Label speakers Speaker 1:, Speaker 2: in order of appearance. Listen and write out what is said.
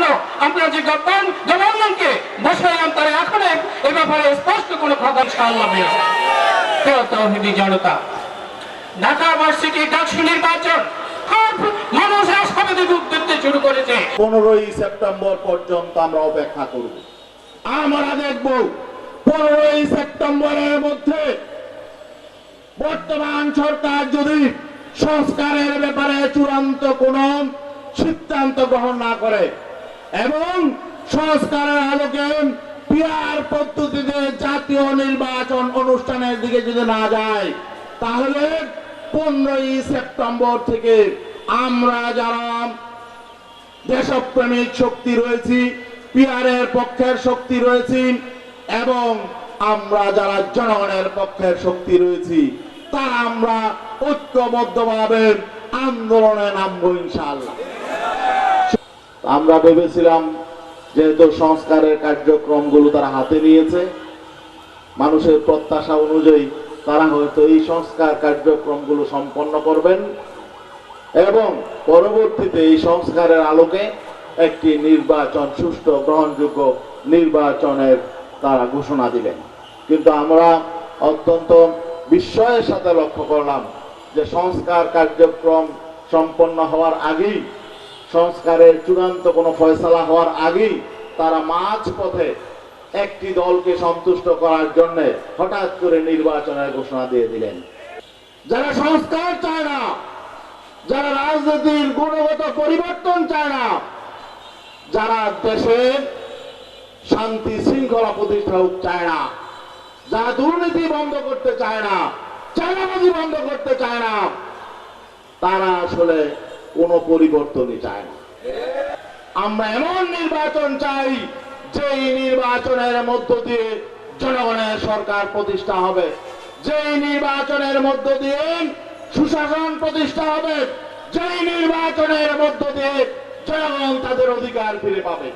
Speaker 1: এখনও আপনারা যে গভর্নমেন্ট গভর্নমেন্টকে বসাইলাম তারা এখনও এ ব্যাপারে স্পষ্ট কোনো নেই কেউ তৌহিদি জনতা ঢাকা ভার্সিটি ডাকসু নির্বাচন মানুষ আশাবাদী রূপ দেখতে শুরু করেছে।
Speaker 2: পনেরোই সেপ্টেম্বর পর্যন্ত আমরা অপেক্ষা করব। আমরা দেখব পনেরোই সেপ্টেম্বরের মধ্যে বর্তমান সরকার যদি সংস্কারের ব্যাপারে চূড়ান্ত কোন সিদ্ধান্ত গ্রহণ না করে এবং সংস্কারের আলোকে পিয়ার পদ্ধতিতে জাতীয় নির্বাচন অনুষ্ঠানের দিকে যদি না যায়, তাহলে পনেরোই সেপ্টেম্বর থেকে আমরা যারা দেশপ্রেমিক শক্তি রয়েছি পিয়ারের পক্ষের শক্তি রয়েছি, এবং আমরা যারা জনগণের পক্ষের শক্তি রয়েছি, তারা আমরা ঐক্যবদ্ধভাবে আন্দোলনে নামবো ইনশাআল্লাহ। আমরা ভেবেছিলাম যেহেতু সংস্কারের কার্যক্রমগুলো তারা হাতে নিয়েছে, মানুষের প্রত্যাশা অনুযায়ী তারা হয়তো এই সংস্কার কার্যক্রমগুলো সম্পন্ন করবেন এবং পরবর্তীতে এই সংস্কারের আলোকে একটি নির্বাচন, সুষ্ঠু, গ্রহণযোগ্য নির্বাচনের তারা ঘোষণা দিলেন। কিন্তু আমরা অত্যন্ত বিস্ময়ের সাথে লক্ষ্য করলাম যে সংস্কার কার্যক্রম সম্পন্ন হওয়ার আগেই সংস্কারের চূড়ান্ত কোনো ফয়সালা হওয়ার আগেই তারা মাঝ পথে একটি দলকে সন্তুষ্ট করার জন্য হঠাৎ করে নির্বাচনের ঘোষণা দিয়ে দিলেন। যারা সংস্কার চায় না, যারা রাজনীতির গুণগত পরিবর্তন চায় না, যারা দেশের শান্তি শৃঙ্খলা প্রতিষ্ঠা চায় না, যারা দুর্নীতি বন্ধ করতে চায় না, চাঁদাবাজি বন্ধ করতে চায় না, তারা আসলে কোনো পরিবর্তনই চায় না। আমরা এমন নির্বাচন চাই যে নির্বাচনের মধ্য দিয়ে জনগণের সরকার প্রতিষ্ঠা হবে। যেই নির্বাচনের মধ্য দিয়ে সুশাসন প্রতিষ্ঠা হবে। যেই নির্বাচনের মধ্য দিয়ে জনগণ তাদের অধিকার ফিরে পাবে।